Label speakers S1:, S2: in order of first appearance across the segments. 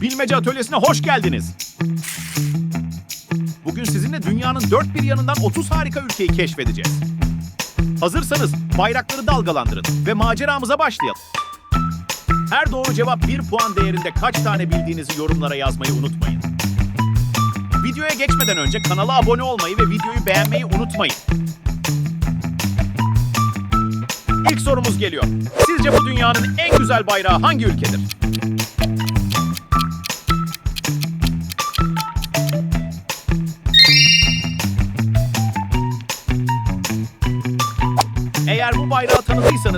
S1: Bilmece Atölyesi'ne hoş geldiniz. Bugün sizinle dünyanın dört bir yanından 30 harika ülkeyi keşfedeceğiz. Hazırsanız bayrakları dalgalandırın ve maceramıza başlayalım. Her doğru cevap bir puan değerinde kaç tane bildiğinizi yorumlara yazmayı unutmayın. Videoya geçmeden önce kanala abone olmayı ve videoyu beğenmeyi unutmayın. İlk sorumuz geliyor. Sizce bu dünyanın en güzel bayrağı hangi ülkedir?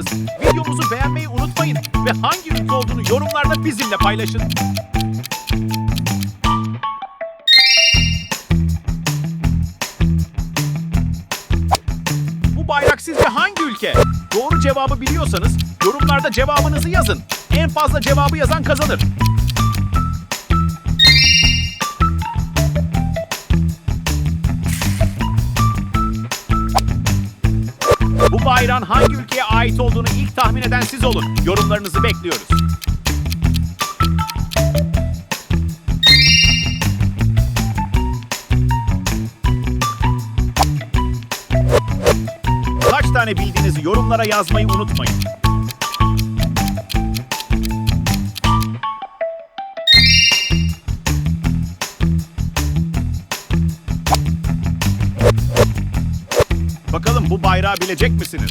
S1: Tanıdıysanız videomuzu beğenmeyi unutmayın ve hangi ülke olduğunu yorumlarda bizimle paylaşın. Bu bayrak sizce hangi ülke? Doğru cevabı biliyorsanız yorumlarda cevabınızı yazın. En fazla cevabı yazan kazanır. Bu bayrağın hangi ülkeye ait olduğunu ilk tahmin eden siz olun. Yorumlarınızı bekliyoruz. Kaç tane bildiğinizi yorumlara yazmayı unutmayın. Bu bayrağı bilecek misiniz?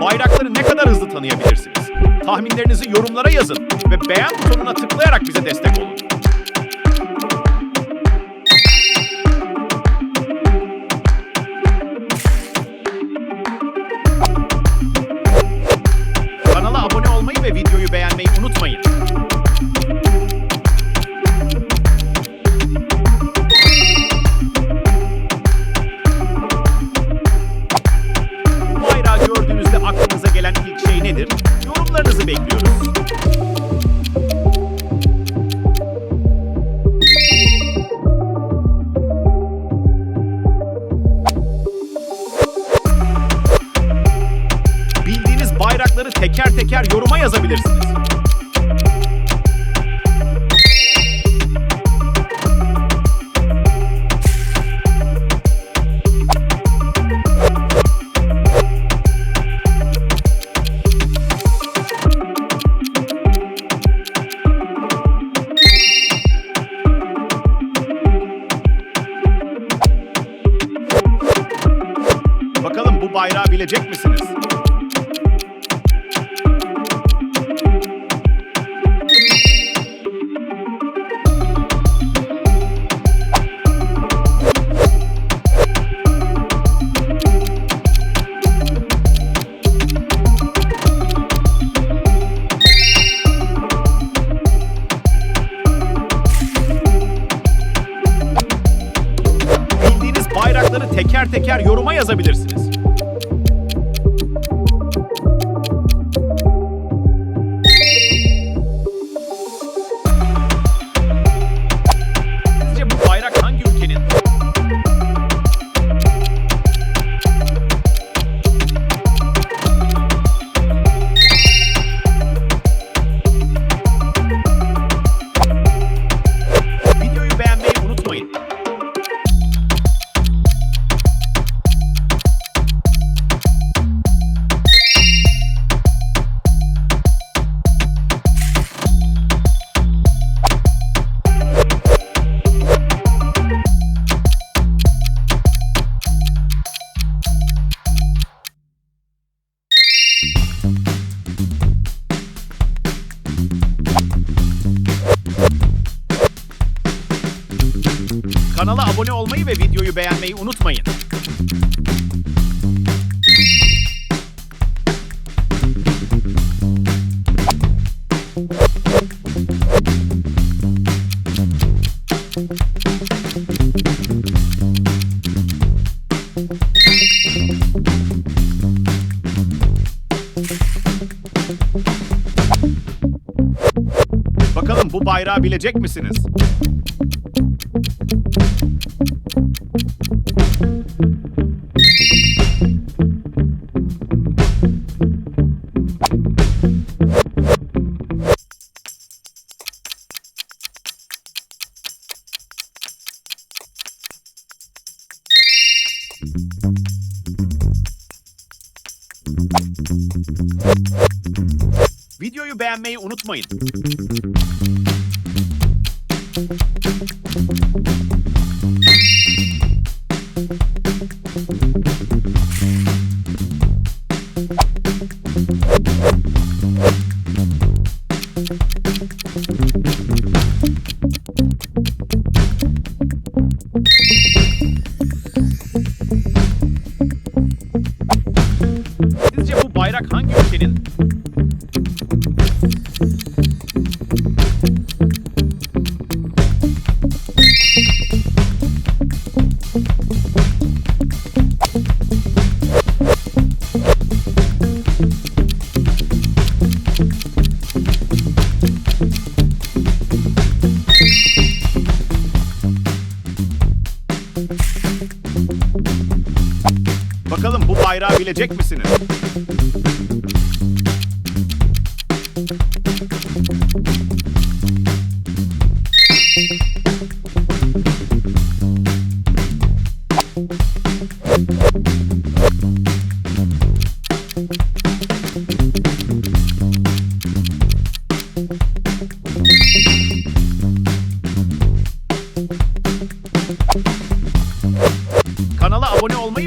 S1: Bayrakları ne kadar hızlı tanıyabilirsiniz? Tahminlerinizi yorumlara yazın ve beğen butonuna tıklayarak bize destek olun. Kanala abone olmayı ve videoyu beğenmeyi unutmayın. Nedir? Yorumlarınızı bekliyoruz. Bildiğiniz bayrakları teker teker yoruma yazabilirsiniz. Bayrağı bilecek misiniz? abone olmayı ve videoyu beğenmeyi unutmayın. Bakalım bu bayrağı bilecek misiniz? Videoyu beğenmeyi unutmayın. Sizce bu bayrak hangi ülkenin? Bu bayrağı bilecek misiniz?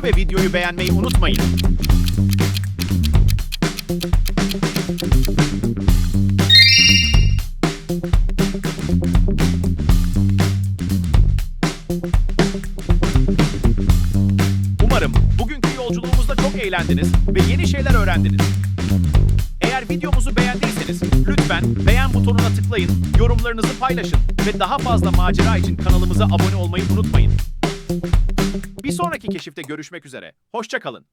S1: Ve videoyu beğenmeyi unutmayın. Umarım bugünkü yolculuğumuzda çok eğlendiniz ve yeni şeyler öğrendiniz. Eğer videomuzu beğendiyseniz lütfen beğen butonuna tıklayın, yorumlarınızı paylaşın ve daha fazla macera için kanalımıza abone olmayı unutmayın. Bir sonraki keşifte görüşmek üzere. Hoşça kalın.